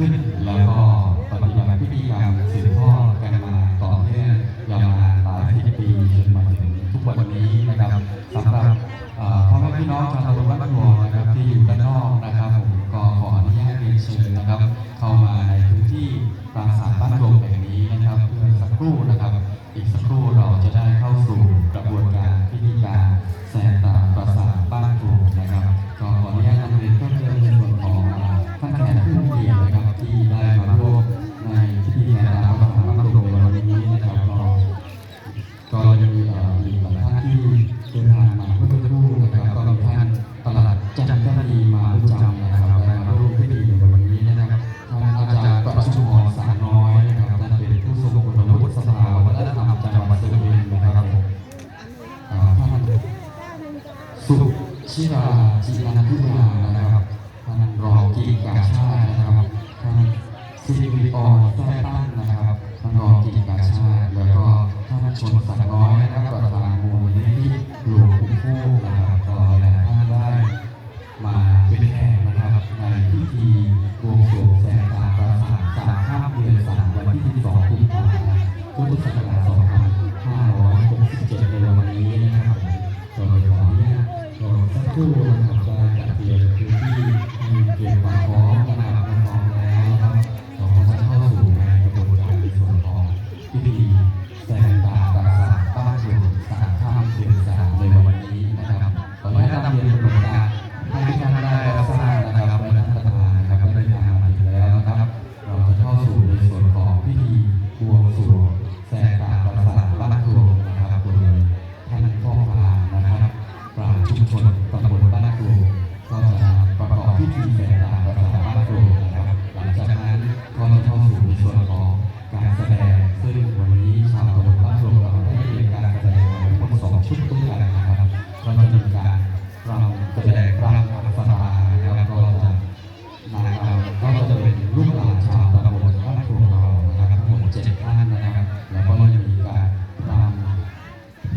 ขึ้น แล้วก็ปฏิบัติพิธีกรรมสืบทอดกันมาต่อเนื่องยาวนานหลายสิบปีจนมาถึงทุกวันนี้นะครับสำหรับพ่อแม่พี่น้องชาวตำบลบ้านพลวงนะครับที่อยู่ด้านนอกนะครับผมก็ขออนุญาตเรียนเชิญนะครับ เข้ามาในพื้นที่ปราสาท สิริอรแท้ตั้งนะครับท่านรองกิจการชาติแล้วก็ท่านชนสักน้อยนะครับประธานมูลนิธิหลวงปู่ฟู่นะครับก็หลายท่านได้มาเป็นแขกนะครับในพิธีบวงสรวงแสงตาปราสาทสามข้ามเดือนสามวันที่12กุมภาพันธ์พุทธศักราช2567ในวันนี้นะครับก็ขออนุญาตรอสักครู่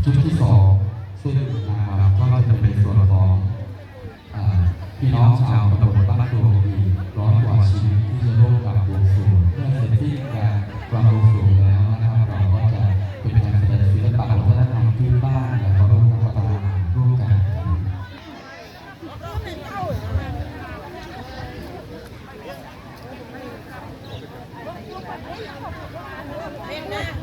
ชุดที่สองซึ่งนางรำก็จะเป็นส่วนของอพี่น้องชาวตำบลบ้านครูมีร้อยกว่าชีวิตที่จะร่วมกับวงสรวงเพื่อเสร็จสิ้นการรำบวงสรวงแล้วนะครับเราก็จะเป็นการแสดงศิลปะวัฒนธรรมพื้นบ้านแล้วก็ร่วมรับประทานร่วมกันเรียน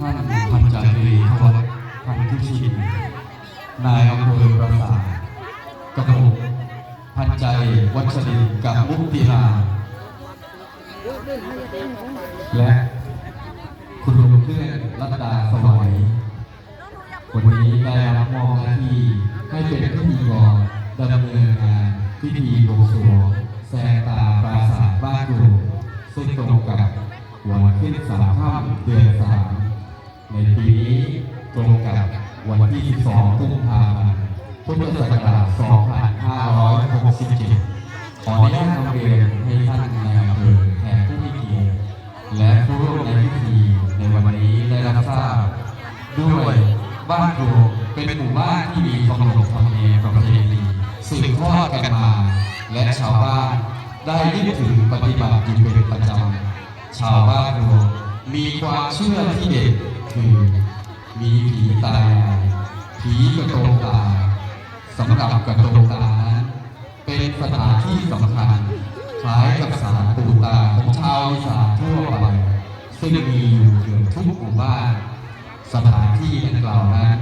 ท่านพันจารีทวัฒพันธุชิน นายอำเภอปราสาทกระโดกพันใจวัชรินทร์กับมุกติลาและคุณลุงเพื่อนรัตดาสวัยวันนี้ได้รับมอบหน้าที่ให้เป็นพิธีกรดำเนินงานพิธีบวงสรวงแสงตาปราสาทบ้านกรุงซึ่งตรงกับวันขึ้นสามค่ำเดือนสาม ในปีนี้ตรงกับวันที่ 12กุมภาพันธ์พุทธศักราช 2567 ขออนุญาตนำเรียนให้ท่านในอำเภอแขกผู้มีเกียรติและผู้ร่วมในพิธีในวันนี้ได้รับทราบ ด้วยบ้านครูเป็นหมู่บ้านที่มีขนบธรรมเนียมประเพณีสืบทอดกันมา และชาวบ้านได้ยึดถือปฏิบัติอยู่เป็นประจำชาวบ้านครูมีความเชื่อที่เด็ด คือ มีผีตายายผีกระโตงตาสำหรับกระโตงตานั้นเป็นสถานที่สำคัญคล้ายกับสารปูตาของชาวอีสานทั่วไปซึ่งมีอยู่เกือบทุกหมู่บ้านสสถานที่ดังกล่าวนั้น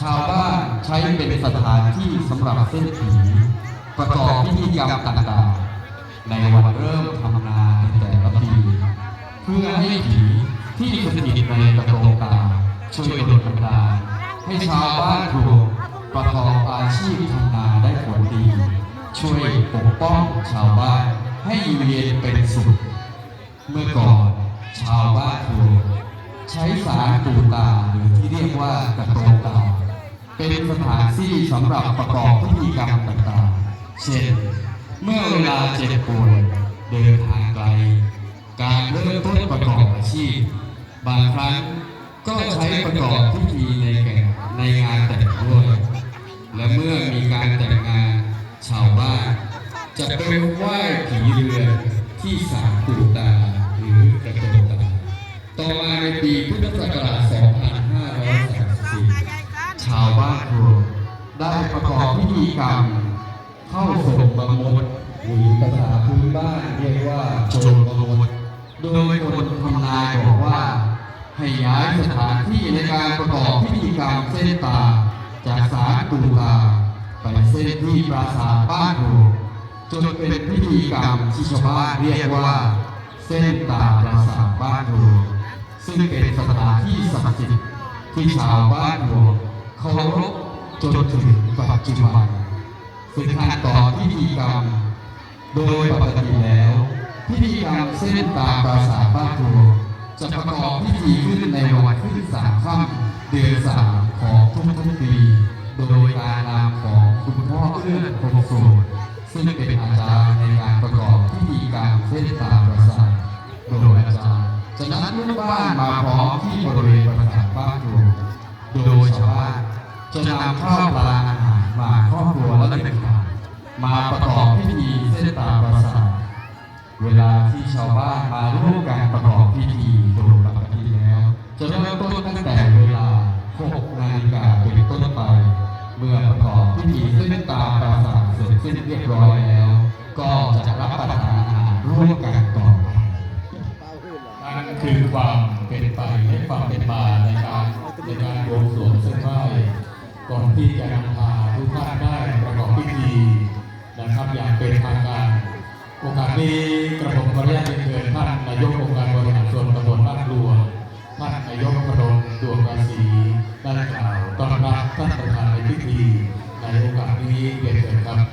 ชาวบ้านใช้เป็นสถานที่สำหรับเส้นผีประกอบพิธีกรรมต่างๆ ในวันเริ่มทำนาในแต่ละปี เพื่อให้ผี ที่สถิตในกระโปรงตาช่วยดลบันดาลให้ชาวบ้านครัวประกอบอาชีพทำนาได้ผลดี ช่วยปกป้องชาวบ้านให้อยู่เย็นเป็นสุข เมื่อก่อนชาวบ้านครัวใช้สารปูตาหรือที่เรียกว่ากระโปรงตา เป็นสถานที่สำหรับประกอบพิธีกรรมต่างๆ เช่น เมื่อเวลาเจ็บป่วยเดินทางไกล การเริ่มต้นประกอบอาชีพ บางครั้งก็ใช้ประกอบพิธีในแก่ในงานแต่งด้วย และเมื่อมีการแต่งงานชาวบ้านจะไปไหว้ผีเรือนที่ศาลปู่ตาหรือกระโจมตา ต่อมาในปีพุทธศักราช 2534 ชาวบ้านครวได้ประกอบพิธีกรรม เข้าส่งบังมดหรือภาษาพื้นบ้านเรียกว่าโจรบังมดโดยคนทำนายบอกว่า ให้ย้ายสถานที่ในการประกอบพิธีกรรมเส้นตา จากศาลปู่ตาไปเส้นที่ปราสาทบ้านครูจนเป็นพิธีกรรมที่ชาวบ้านเรียกว่า เส้นตาปราสาทบ้านครูซึ่งเป็นสถานที่ศักดิ์สิทธิ์ที่ชาวบ้านครูเคารพจนถึงปัจจุบันซึ่งขั้นตอนพิธีกรรม โดยปกติแล้ว พิธีกรรมเส้นตาปราสาทบ้านครู จะประกอบพิธีขึ้นในวันขึ้นสามค่ำเดือนสามของทุกๆปี โดยการนำของคุณพ่อเอื้อนคงสูตรซึ่งเป็นอาจารย์ในการประกอบพิธีกรรเส้นตามปราสาทโดยอาจารย์จะนัดลูกบ้านมาพร้อมที่บริเวณปราสาทบ้านครูโดยชาวบ้านจะนำข้าวปลาอาหารมาครอบครัวและเป็นข่าวมาประกอบพิธีเส้นตาประ เวลาที่ชาวบ้านมาร่วมกันประกอบพิธีโดยปกติแล้ว จะเริ่มต้นตั้งแต่เวลา 6 นาฬิกาเป็นต้นไป เมื่อประกอบพิธีเส้นตาประสาทเสร็จสิ้นเรียบร้อยแล้ว ก็จะรับประทานอาหารร่วมกันต่อไปนั่นคือความเป็นไปและความเป็นมาในการในการบวงสรวงเส้นไหว้ก่อนที่จะนำพาทุกท่านได้ประกอบพิธีนะครับอย่างเป็นทางการโอกาสนี้ ผมขออนุญาตเรียนเชิญท่านนายกองค์การบริหารส่วนตำบลบ้านรัวท่านนายกพดลดวงราศีได้กล่าวต้อนรับท่านประธานในพิธีในโอกาสนี้เรียนเชิญครับ